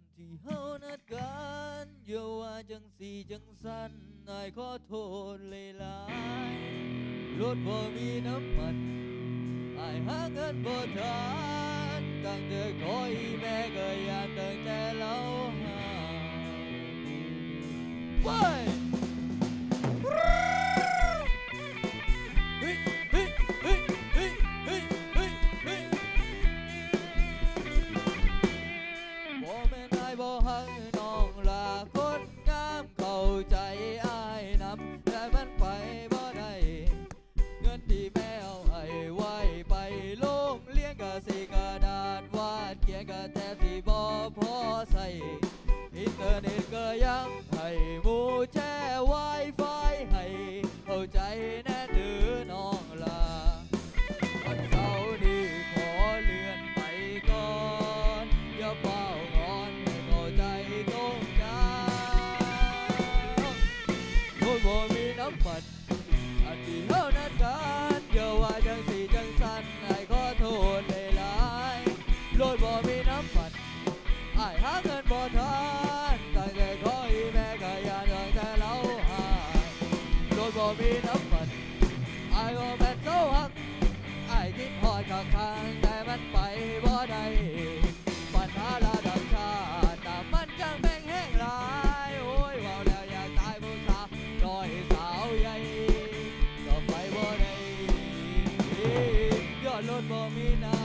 นที่เฮานัดกันอย่าว่าจังสีจังสันนายขอโทษเลยหลายรถบ่มีน้ำมันอายหาเงินบ่ทันตั้งแต่คออีแม่ก็อยากตั้งแต่เราหา ใจแน่เดือน้องลาวันเสาร์นี้ขอเลื่อนไปก่อน อย่าเฝ้างอนให้เข้าใจตรงกันโอ้ยบ่มีน้ำมันอันที่เฮานัดกันอย่าว่าจังสีจังสันไอ้ขอโทษหลายๆโลดบ่มีน้ำมันไอ้ายหาเงินบ่ทัน บ่มีน้ำมันไอ้ายก็แม่นเจ้าหักไอ้คิดหอดข้างทางแต่มันไปบ่ได้ปัญหาระดับชาติแต่มันจังแม่งแห้งหลายโอ้ยว่าแล้วอยากตายผู้สาวน้อยสาวใหญ่ก็ไปบ่ได้ยอดรถบ่มีน้ำ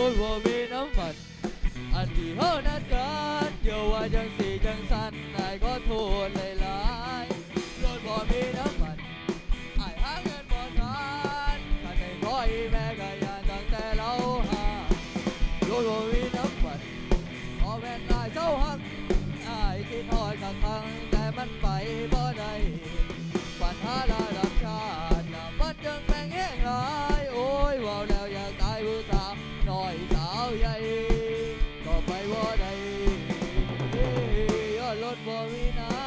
รถว่ามีน้ำมัน อันที่เฮานัดกันอย่าว่าจังสีจังสันนายก็โทษหลายๆรถบ่มีน้ำมันไอ้หาเงินบ่ทันถ้าได้ออีแม่ก็ยานตั้งแต่เราหารถบ่ boring. Uh.